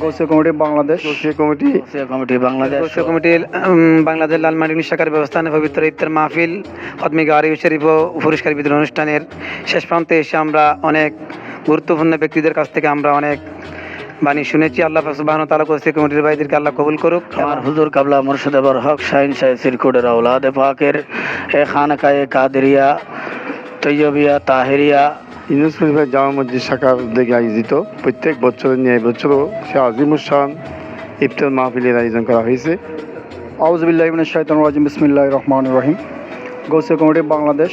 Gausia committee Bangladesh. Gausia committee. Gausia committee Bangladesh. Gausia কমিটির উম, বাংলাদেশ লালমাটি শাখার ব্যবস্থানে পবিত্র ইফতার মাহফিল হতমি গাড়ি শরীফ ও পুরস্কার বিতরণ অনুষ্ঠানের শেষ প্রান্তে এসে আমরা অনেক গুরুত্বপূর্ণ ব্যক্তিদের কাছ থেকে আমরা অনেক বাণী শুনেছি। আল্লাহ সুবাহন তালা গোসিয়া কমিটির ভাইদেরকে আল্লাহ কবুল করুক। আমার হুজুর কাবলা মুর্শিদাবার হক শাহিন শাহ সিরকুটের আউলাদ পাকের এ খানকায়ে কাদেরিয়া তৈয়বিয়া তাহেরিয়া ইউনুস জামা মসজিদ শাখার উদ্যোগে আয়োজিত প্রত্যেক বছরের নিয়ে বছরও সে আজিমুসান ইফতার মাহফিলের আয়োজন করা হয়েছে। আউজবিল্লাহিমিন শাহিতান রাজিম। বিসমিল্লাহ রহমান রহিম। গৌসিয়া কমিটি বাংলাদেশ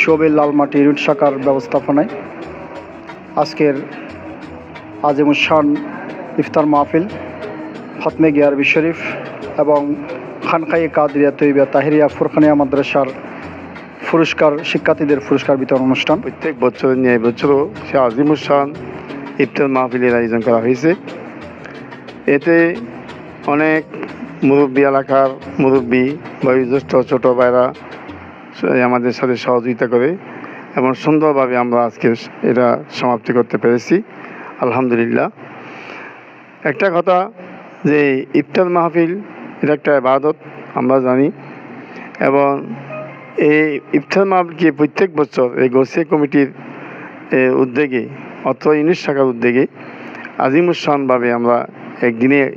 শোবের লালমাটি ইউনিট শাখার ব্যবস্থাপনায় আজকের আজিমুসান ইফতার মাহফিল, ফতমে গিয়ারবি শরীফ এবং খানখাই কাদরিয়া তৈবিয়া তাহিরিয়া ফুরখানিয়া মাদ্রাসার পুরস্কার, শিক্ষার্থীদের পুরস্কার বিতরণ অনুষ্ঠান। প্রত্যেক বছরের নিয়ে বছরও সে আজিমুসান ইফতার মাহফিলের আয়োজন করা হয়েছে। এতে অনেক মুরব্বী এলাকার মুরব্বী, বয়োজ্যেষ্ঠ, ছোট ভাইরা আমাদের সাথে সহযোগিতা করে এবং সুন্দরভাবে আমরা আজকে এটা সমাপ্তি করতে পেরেছি। আলহামদুলিল্লাহ। একটা কথা যে ইফতার মাহফিল, এটা একটা ইবাদত, আমরা জানি। এবং এই ইফতার মাহফিলকে প্রত্যেক বছর এই গোসিয়া কমিটির উদ্যোগে অত্র ইউনিট শাখার উদ্যোগে আজিমুসানভাবে আমরা একদিনে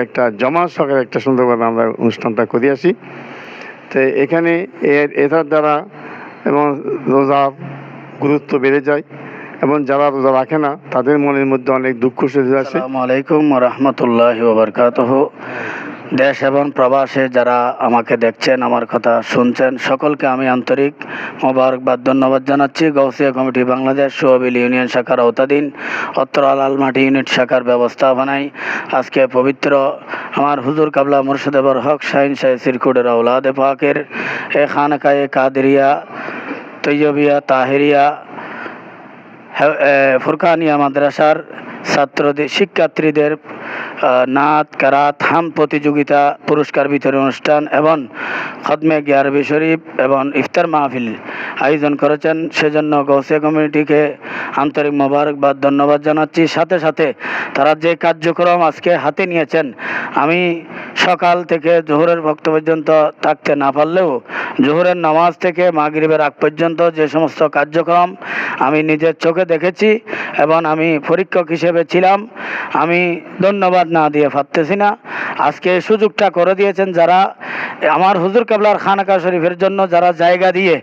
একটা জমা সহকারে একটা সুন্দরভাবে আমরা অনুষ্ঠানটা করে আসি। তো এখানে এ- এটার দ্বারা এবং রোজার গুরুত্ব বেড়ে যায় এবং যারা রোজা রাখে না, তাদের মনের মধ্যে অনেক দুঃখ সেজে আসে। আসসালামু আলাইকুম রহমতুল্লাহ দেশ এবং প্রবাসে যারা আমাকে দেখছেন, আমার কথা শুনছেন, সকলকে আমি আন্তরিক মোবারকবাদ, ধন্যবাদ জানাচ্ছি। গৌসিয়া কমিটি বাংলাদেশ সোহাবিল ইউনিয়ন শাখার আওতাধীন, অত্র লালমাটি ইউনিট শাখার ব্যবস্থাপনায় আজকে পবিত্র আমার হুজুর কাবলা মুর্শিদাবর হক শাহিন শাহ সিরকুটের আউলাদ পাকের এ খানকায়ে কাদেরিয়া, তৈয়বিয়া, তাহেরিয়া ফুরকানিয়া মাদ্রাসার ছাত্রদের, শিক্ষার্থীদের নাচ, কারাত, হাম প্রতিযোগিতা, পুরস্কার বিতরণ অনুষ্ঠান এবং খদমে গিয়ারবি শরীফ এবং ইফতার মাহফিল আয়োজন করেছেন। সেজন্য গৌসিয়া কমিউনিটিকে আন্তরিক মোবারকবাদ ধন্যবাদ জানাচ্ছি। সাথে সাথে তারা যে কার্যক্রম আজকে হাতে নিয়েছেন, আমি সকাল থেকে জোহরের ভক্ত পর্যন্ত থাকতে না পারলেও জোহরের নামাজ থেকে মাগরিবের আগ পর্যন্ত যে সমস্ত কার্যক্রম আমি নিজের চোখে দেখেছি এবং আমি পরীক্ষক হিসেবে ছিলাম আমি ধন্যবাদ না দিয়ে পারতেছি না। আজকে সুযোগটা করে দিয়েছেন যারা, আমার হুজুর কাবলার খানাকা শরীফের জন্য যারা জায়গা দিয়ে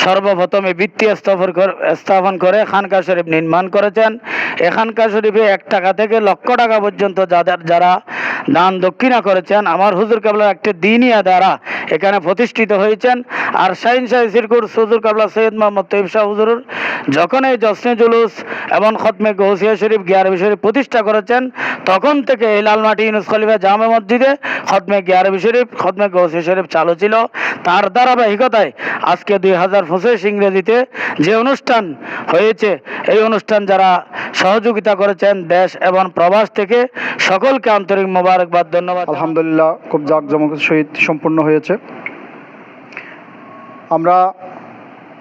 সর্বপ্রথম বৃত্তি স্থাপন করে স্থাপন করে খানকা শরীফ নির্মাণ করেছেন। এখানকার শরীফে এক টাকা থেকে লক্ষ টাকা পর্যন্ত যাদের, যারা দান দক্ষিণা করেছেন, আমার হুজুর কাবলার একটি দিনিয়া দ্বারা এখানে প্রতিষ্ঠিত হয়েছেন। আর শাহিন শাহ সিরকুর হুজুর কাবলা সৈয়দ মোহাম্মদ তৈব শাহ হুজুর যখন এই জশ্নে জুলুস এবং খতমে গৌসিয়া শরীফ গিয়ারবি শরীফ প্রতিষ্ঠা করেছেন, তখন থেকে এই লালমাটি ইউনুস খলিফা জামে মসজিদে খতমে গিয়ারবি শরীফ খতমে গৌসিয়া শরীফ চালু ছিল। তার ধারাবাহিকতায় আজকে দুই হাজার পঁচিশ ইংরেজিতে যে অনুষ্ঠান হয়েছে, এই অনুষ্ঠান যারা সহযোগিতা করেছেন দেশ এবং প্রবাস থেকে, সকলকে আন্তরিক মোবারকবাদ, ধন্যবাদ। আলহামদুলিল্লাহ, খুব জাঁকজমকের সহিত সম্পূর্ণ হয়েছে। আমরা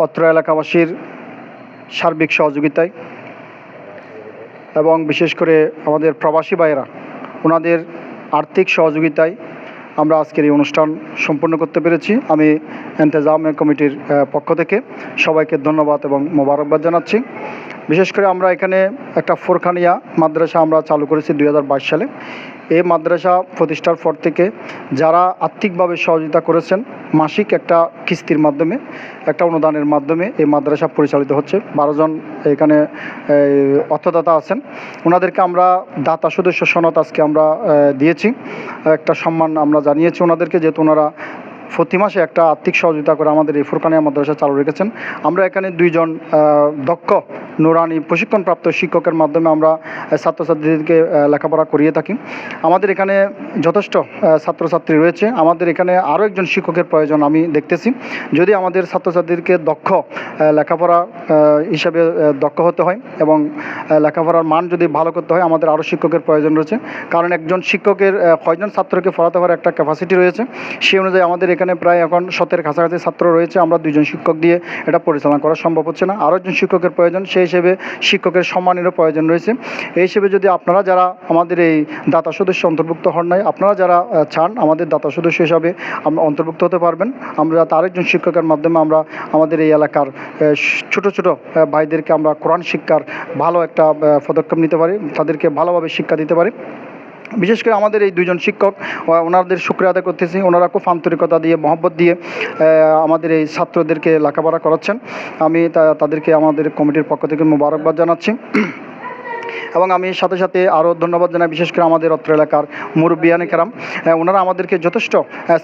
অত্র এলাকাবাসীর সার্বিক সহযোগিতায় এবং বিশেষ করে আমাদের প্রবাসী ভাইয়েরা, ওনাদের আর্থিক সহযোগিতায় আমরা আজকের এই অনুষ্ঠান সম্পন্ন করতে পেরেছি। আমি এন্তেজাম কমিটির পক্ষ থেকে সবাইকে ধন্যবাদ এবং মোবারকবাদ জানাচ্ছি। বিশেষ করে আমরা এখানে একটা ফোরখানিয়া মাদ্রাসা আমরা চালু করেছি দুই হাজার বাইশ সালে। এই মাদ্রাসা প্রতিষ্ঠার পর থেকে যারা আর্থিকভাবে সহযোগিতা করেছেন, মাসিক একটা কিস্তির মাধ্যমে, একটা অনুদানের মাধ্যমে এই মাদ্রাসা পরিচালিত হচ্ছে। বারোজন এখানে অর্থদাতা আছেন। ওনাদেরকে আমরা দাতা সদস্য সনদ আজকে আমরা দিয়েছি। একটা সম্মান আমরা জানিয়েছি ওনাদেরকে, যেহেতু ওনারা প্রতি মাসে একটা আর্থিক সহযোগিতা করে আমাদের এই ফুরকানিয়া মাদ্রাসা চালু রেখেছেন। আমরা এখানে দুইজন দক্ষ, নুরানি প্রশিক্ষণপ্রাপ্ত শিক্ষকের মাধ্যমে আমরা ছাত্রছাত্রীদেরকে লেখাপড়া করিয়ে থাকি। আমাদের এখানে যথেষ্ট ছাত্রছাত্রী রয়েছে। আমাদের এখানে আরও একজন শিক্ষকের প্রয়োজন আমি দেখতেছি। যদি আমাদের ছাত্রছাত্রীদেরকে দক্ষ লেখাপড়া হিসাবে দক্ষ হতে হয় এবং লেখাপড়ার মান যদি ভালো করতে হয়, আমাদের আরও শিক্ষকের প্রয়োজন রয়েছে। কারণ একজন শিক্ষকের কয়জন ছাত্রকে পড়াতে পারে একটা ক্যাপাসিটি রয়েছে, সেই অনুযায়ী আমাদের এখানে প্রায় এখন শতের কাছাকাছি ছাত্র রয়েছে। আমরা দুজন শিক্ষক দিয়ে এটা পরিচালনা করা সম্ভব হচ্ছে না। আরও একজন শিক্ষকের প্রয়োজন, সেই হিসেবে শিক্ষকের সম্মানেরও প্রয়োজন রয়েছে। এই হিসেবে যদি আপনারা যারা আমাদের এই দাতা সদস্য অন্তর্ভুক্ত হন নাই, আপনারা যারা চান আমাদের দাতা সদস্য হিসাবে আমরা অন্তর্ভুক্ত হতে পারবেন। আমরা তার একজন শিক্ষকের মাধ্যমে আমরা আমাদের এই এলাকার ছোট ছোট ভাইদেরকে আমরা কোরআন শিক্ষার ভালো একটা পদক্ষেপ নিতে পারি, তাদেরকে ভালোভাবে শিক্ষা দিতে পারি। বিশেষ করে আমাদের এই দুজন শিক্ষক ওনাদের শুক্রিয়া আদায় করতেছি। ওনারা খুব আন্তরিকতা দিয়ে, মহব্বত দিয়ে আমাদের এই ছাত্রদেরকে লেখাপড়া করাচ্ছেন। আমি তাদেরকে আমাদের কমিটির পক্ষ থেকে মোবারকবাদ জানাচ্ছি। এবং আমি সাথে সাথে আরও ধন্যবাদ জানাই বিশেষ করে আমাদের অত্র এলাকার মুরব্বিয়ানে কেরাম। ওনারা আমাদেরকে যথেষ্ট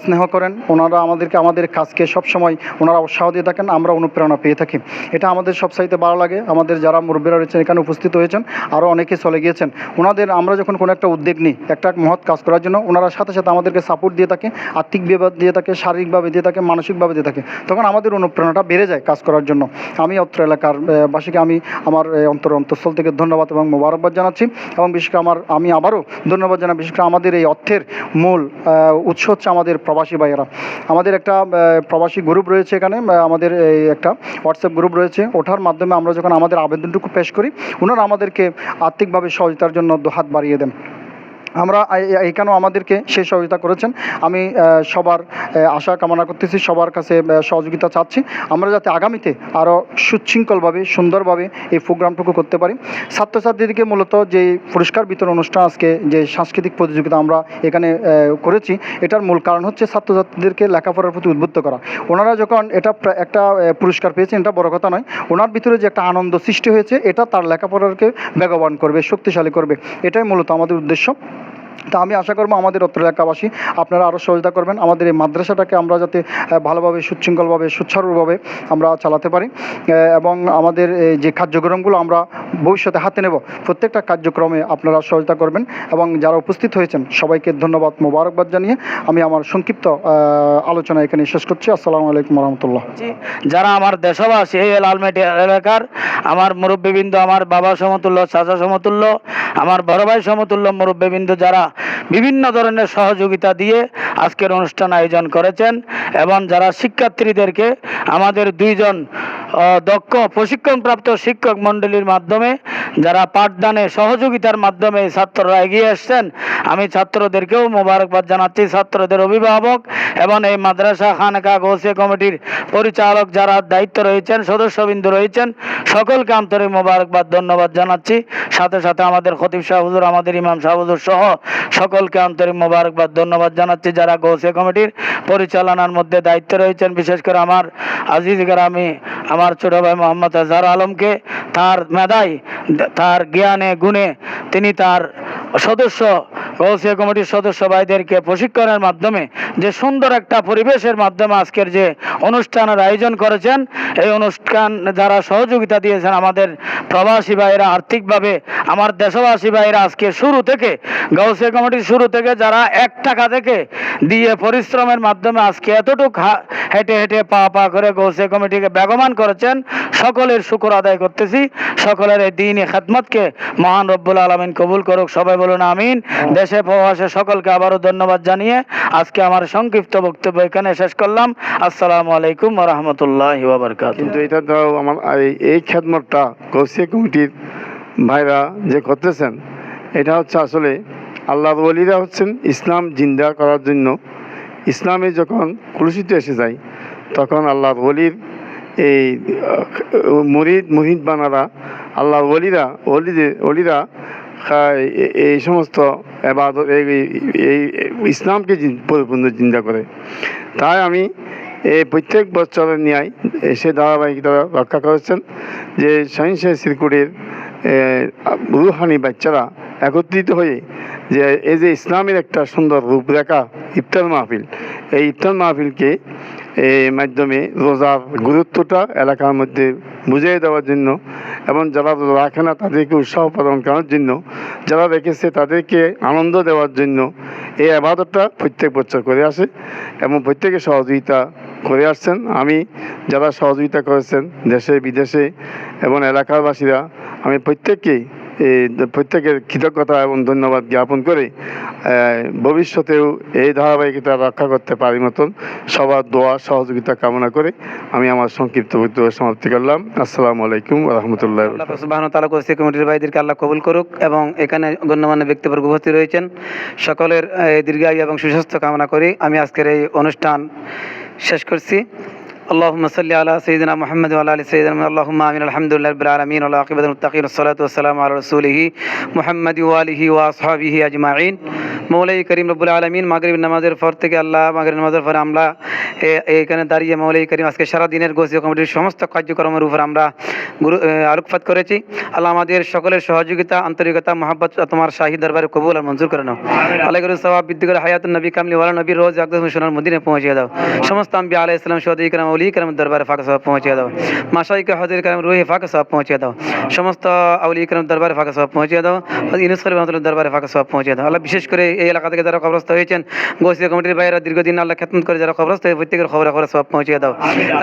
স্নেহ করেন। ওনারা আমাদেরকে, আমাদের কাজকে সবসময় ওনারা উৎসাহ দিয়ে থাকেন, আমরা অনুপ্রেরণা পেয়ে থাকি। এটা আমাদের সবসাইতে ভালো লাগে। আমাদের যারা মুরব্বীরা রয়েছেন, এখানে উপস্থিত হয়েছেন, আরও অনেকে চলে গিয়েছেন। ওনাদের আমরা যখন কোনো একটা উদ্যোগ নিই, একটা মহৎ কাজ করার জন্য, ওনারা সাথে সাথে আমাদেরকে সাপোর্ট দিয়ে থাকে আর্থিকভাবে দিয়ে থাকে, শারীরিকভাবে দিয়ে থাকে, মানসিকভাবে দিয়ে থাকে। তখন আমাদের অনুপ্রেরণাটা বেড়ে যায় কাজ করার জন্য। আমি অত্র এলাকার বাসীকে আমি আমার অন্তর অন্তঃস্থল থেকে ধন্যবাদ এবং মোবারকবাদ জানাচ্ছি এবং বিশেষ করে আমার আমি আবারও ধন্যবাদ জানাই। বিশেষ করে আমাদের এই অর্থের মূল উৎস হচ্ছে আমাদের প্রবাসী ভাইয়েরা। আমাদের একটা প্রবাসী গ্রুপ রয়েছে এখানে আমাদের এই একটা হোয়াটসঅ্যাপ গ্রুপ রয়েছে। ওঠার মাধ্যমে আমরা যখন আমাদের আবেদনটুকু পেশ করি, ওনারা আমাদেরকে আর্থিকভাবে সহযোগিতার জন্য দুহাত বাড়িয়ে দেন। আমরা এখানেও আমাদেরকে সেই সহযোগিতা করেছেন। আমি সবার আশা কামনা করতেছি, সবার কাছে সহযোগিতা চাচ্ছি। আমরা যাতে আগামীতে আরও সুশৃঙ্খলভাবে, সুন্দরভাবে এই প্রোগ্রামটুকু করতে পারি। ছাত্রছাত্রীদেরকে মূলত যে পুরস্কার বিতরণ অনুষ্ঠান আজকে, যে সাংস্কৃতিক প্রতিযোগিতা আমরা এখানে করেছি, এটার মূল কারণ হচ্ছে ছাত্রছাত্রীদেরকে লেখাপড়ার প্রতি উদ্বুদ্ধ করা। ওনারা যখন এটা একটা পুরস্কার পেয়েছেন, এটা বড় কথা নয়, ওনার ভিতরে যে একটা আনন্দ সৃষ্টি হয়েছে, এটা তার লেখাপড়াকে বেগবান করবে, শক্তিশালী করবে। এটাই মূলত আমাদের উদ্দেশ্য। তা আমি আশা করব আমাদের অত্র এলাকাবাসী আপনারা আরও সহযোগিতা করবেন। আমাদের এই মাদ্রাসাটাকে আমরা যাতে ভালোভাবে, সুশৃঙ্খলভাবে সুচারুভাবে আমরা চালাতে পারি। এবং আমাদের এই যে কার্যক্রমগুলো আমরা ভবিষ্যতে হাতে নেব, প্রত্যেকটা কার্যক্রমে আপনারা সহযোগিতা করবেন এবং যারা উপস্থিত হয়েছেন, সবাইকে ধন্যবাদ, মোবারকবাদ জানিয়ে আমি আমার সংক্ষিপ্ত আলোচনা এখানে শেষ করছি। আসসালামু আলাইকুম রহমতুল্লাহ যারা আমার দেশবাসী, এই লালমেটি এলাকার, আমার মুরব্বীবৃন্দ, আমার বাবা সমতুল্য, চাচা সমতুল্য, আমার বড় ভাই সমতুল্য মুরব্বীবৃন্দ যারা বিভিন্ন ধরনের সহযোগিতা দিয়ে আজকের অনুষ্ঠান আয়োজন করেছেন। এবং যারা শিক্ষার্থীদেরকে আমাদের দুইজন দক্ষ প্রশিক্ষণপ্রাপ্ত শিক্ষক মণ্ডলীর মাধ্যমে যারা পাঠদানে সহযোগিতার মাধ্যমে ছাত্ররা এগিয়ে এসছেন, আমি ছাত্রদেরকেও মোবারকবাদ জানাচ্ছি। ছাত্রদের অভিভাবক এবং এই মাদ্রাসা খানকা গোসে কমিটির পরিচালক যারা দায়িত্ব রয়েছেন, সদস্যবৃন্দ রয়েছেন, সকলকে আন্তরিক মোবারকবাদ, ধন্যবাদ জানাচ্ছি। সাথে সাথে আমাদের খতিব শাহ আমাদের ইমাম শাহ সহ সকলকে আন্তরিক মোবারকবাদ, ধন্যবাদ জানাচ্ছি। যারা গৌসিয়া কমিটির পরিচালনার মধ্যে দায়িত্ব রয়েছেন, বিশেষ করে আমার আজিজ গ্রামী আমার ছোট ভাই মোহাম্মদ আজহার আলমকে তার মেধায়, তার জ্ঞানে, গুণে তিনি তার সদস্য গৌসিয়া কমিটির সদস্য ভাইদেরকে প্রশিক্ষণের মাধ্যমে যে সুন্দর একটা পরিবেশের মাধ্যমে আজকের যে অনুষ্ঠানের আয়োজন করেছেন, এই অনুষ্ঠান যারা সহযোগিতা দিয়েছেন আমাদের প্রবাসী ভাইরা আর্থিকভাবে আমার দেশবাসী ভাইরা আজকে শুরু থেকে গৌসিয়া কমিটির শুরু থেকে যারা এক টাকা থেকে দিয়ে পরিশ্রমের মাধ্যমে আজকে এতটুক হেঁটে হেঁটে পা পা করে গৌসিয়া কমিটিকে বেগমান করেছেন সকলের শুকর আদায় করতেছি সকলের এই দিনই খেদমতকে মহান রব্বুল আলমিন কবুল করুক সবাই বলুন আমিন। দেশে প্রবাসে সকলকে আবারও ধন্যবাদ জানিয়ে আজকে আমার সংক্ষিপ্ত বক্তব্য এখানে শেষ করলাম। আসসালামু আলাইকুম রহমতুল্লাহ কিন্তু এটা তো আমার এই- খেদমতটা গৌসিয়া কমিটির ভাইরা যে করতেছেন এটা হচ্ছে আসলে আল্লাহর ওলিরা হচ্ছেন ইসলাম জিন্দা করার জন্য। ইসলামে যখন কলুষিত এসে যায় তখন আল্লাহর ওলির এই মুরিদ মুহিদ বানারা ওলিদের ওলিরা খায় এ- এই সমস্ত এবাদত, এই ইসলামকে পরিপূর্ণ চিন্তা করে। তাই আমি এই প্রত্যেক বছরের ন্যায় সে ধারাবাহিকতা রক্ষা করেছেন যে সহিংসা সিরকুটের রুহানি বাচ্চারা একত্রিত হয়ে যে এই যে ইসলামের একটা সুন্দর রূপরেখা ইফতার মাহফিল, এই ইফতার মাহফিলকে এই মাধ্যমে রোজার গুরুত্বটা এলাকার মধ্যে বুঝিয়ে দেওয়ার জন্য এবং যারা রাখে না তাদেরকে উৎসাহ প্রদান করার জন্য, যারা রেখেছে তাদেরকে আনন্দ দেওয়ার জন্য এই আবাদতটা প্রত্যেক বছর করে আসে এবং প্রত্যেকে সহযোগিতা করে আসছেন। আমি যারা সহযোগিতা করেছেন দেশে, বিদেশে এবং এলাকাবাসীরা, আমি প্রত্যেককেই প্রত্যেকের কৃতজ্ঞতা এবং ধন্যবাদ জ্ঞাপন করে ভবিষ্যতেও এই ধারাবাহিকতা রক্ষা করতে পারি মতন সবার দোয়া, সহযোগিতা কামনা করে আমি আমার সংক্ষিপ্ত বক্তব্য সমাপ্তি করলাম। আসসালামু আলাইকুম রহমতুল্লাহ তালা কোসি কমিটির ভাইদেরকে আল্লাহ কবুল করুক এবং এখানে গণ্যমান্য ব্যক্তিবর্গ উপস্থিত রয়েছেন। সকলের দীর্ঘায়ু এবং সুস্বাস্থ্য কামনা করি। আমি আজকের এই অনুষ্ঠান শেষ করছি। اللهم صل على سيدنا محمد وعلى ال سيدنا محمد اللهم امين الحمد لله رب العالمين والعاقبه للمتقين والصلاه والسلام على رسوله محمد واله واصحابه اجمعين মৌলাই করিম রব্বুল আলমিন মাগরিব নামাজের পর থেকে আল্লাহ মাগরিব নামাজের পরে আমরা এ- এখানে দাঁড়িয়ে মৌলাই করিম আজকে সারা দিনের গোসীয় কমিটির সমস্ত কার্যক্রমের উপর আমরা গুরু এ, আলোকপাত করেছি আল্লাহ আমাদের সকলের সহযোগিতা আন্তরিকতা মহাব্বত তোমার শাহী দরবারে কবুল আর মঞ্জুর করে নাও আল্লাহ করু সবাব বৃদ্ধি করে হায়াত নবী কামলি ওয়ালা নবী রোজ একদম সোনার মদিনে পৌঁছে দাও সমস্ত আম্বি আলাহ ইসলাম সৌদি کرام অলি کرام দরবারে ফাঁকা সবাব পৌঁছে দাও মাসাইকে হাজির کرام রুহে ফাঁকা সবাব পৌঁছে দাও সমস্ত আউলি کرام দরবারে ফাঁকা সবাব পৌঁছে দাও ইনুস খলিফা রহমতুল্লাহ দরবারে ফাঁকা সবাব পৌঁছে দাও আল্লাহ বিশেষ করে এই এলাকা থেকে যারা কবরস্থ হয়েছেন গোসিয়া কমিটির বাইরে দীর্ঘদিন আল্লাহ খেতমত করে যারা কবরস্থ হয়ে প্রত্যেকের খবর খবর সব পৌঁছে দাও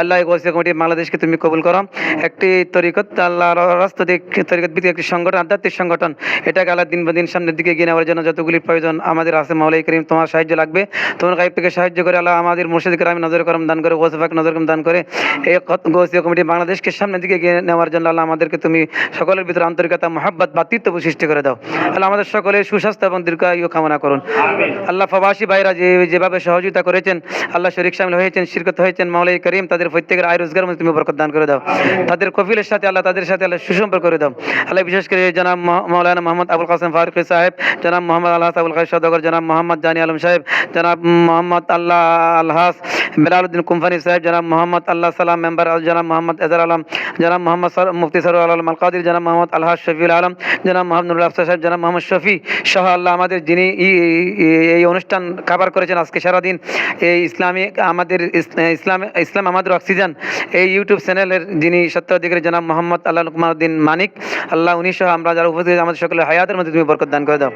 আল্লাহ এই গোসিয়া কমিটি বাংলাদেশকে তুমি কবুল করো একটি তরিকত আল্লাহ রাস্তা দিকে তরিকত ভিত্তিক একটি সংগঠন আধ্যাত্মিক সংগঠন এটাকে আল্লাহ দিন বা দিন সামনের দিকে এগিয়ে নেওয়ার জন্য যতগুলি প্রয়োজন আমাদের আছে মাওলাই করিম তোমার সাহায্য লাগবে তোমার গাইব থেকে সাহায্য করে আল্লাহ আমাদের মুর্শিদ আমি নজর করম দান করে গোসফাক নজর করম দান করে। এই গোসিয়া কমিটি বাংলাদেশকে সামনের দিকে এগিয়ে নেওয়ার জন্য আল্লাহ আমাদেরকে তুমি সকলের ভিতরে আন্তরিকতা মহাব্বত বাতিত্ব সৃষ্টি করে দাও। আল্লাহ আমাদের সকলের সুস্বাস্থ্য এবং দীর্ঘায়ু কামনা করুন। আল্লাহ প্রবাসী ভাইরা যে যেভাবে সহযোগিতা করেছেন আল্লাহ শরীক সামিল হয়েছেন শিরকত হয়েছেন মাওলাই করিম তাদের প্রত্যেকের আয় রোজগার মধ্যে তুমি বরকত দান করে দাও। তাদের কফিলের সাথে আল্লাহ তাদের সাথে আল্লাহ সুসম্পর্ক করে দাও। আল্লাহ বিশেষ করে জনাব মৌলানা মোহাম্মদ আবুল কাসেম ফারুক সাহেব জনাব মোহাম্মদ আল্লাহ আবুল কাস সদগর জনাব মোহাম্মদ জানি আলম সাহেব জনাব মোহাম্মদ আল্লাহ আলহাস বেলালুদ্দিন কুমফানি সাহেব জনাব মোহাম্মদ আল্লাহ সালাম, মেম্বার জনাব মোহাম্মদ এজার আলম, জনাব মোহাম্মদ মুফতি সরুল আলম আল কাদির জনাব মোহাম্মদ আলহাস শফিউল আলম, জনাব মোহাম্মদ নুরুল সাহেব, জনাব মোহাম্মদ শফি সহ আল্লাহ আমাদের যিনি এই অনুষ্ঠান কাভার করেছেন আজকে সারাদিন, এই ইসলামী, আমাদের ইসলাম ইসলাম আমাদের অক্সিজেন, এই ইউটিউব চ্যানেলের যিনি সত্যাধিকারী জনাব মোহাম্মদ আল্লাহ লুকমানুদ্দিন মানিক, আল্লাহ উনি সহ আমরা যারা উপস্থিত আমাদের সকলের হায়াতের মধ্যে তুমি বরকত দান করে দাও।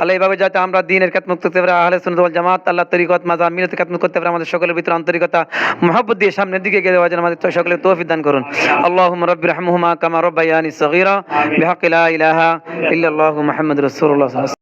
আল্লাহ এইভাবে যাতে আমরা দিনের কাতমুক্ত করতে পারি আহলে ওয়াল জামাত, আল্লাহ তরিকত মাজা মিলত কাতমুক্ত করতে পারি আমাদের সকলের ভিতরে আন্তরিকতা, মহব্বত দিয়ে সামনের দিকে গিয়ে দেওয়া যেন আমাদের তো সকলের তৌফিক দান করুন। আল্লাহুম্মা রাব্বি রহমহুমা কামা রাব্বায়ানি সগীরা। বিহাক্কি লা ইলাহা ইল্লাল্লাহু মুহাম্মাদুর রাসূলুল্লাহ।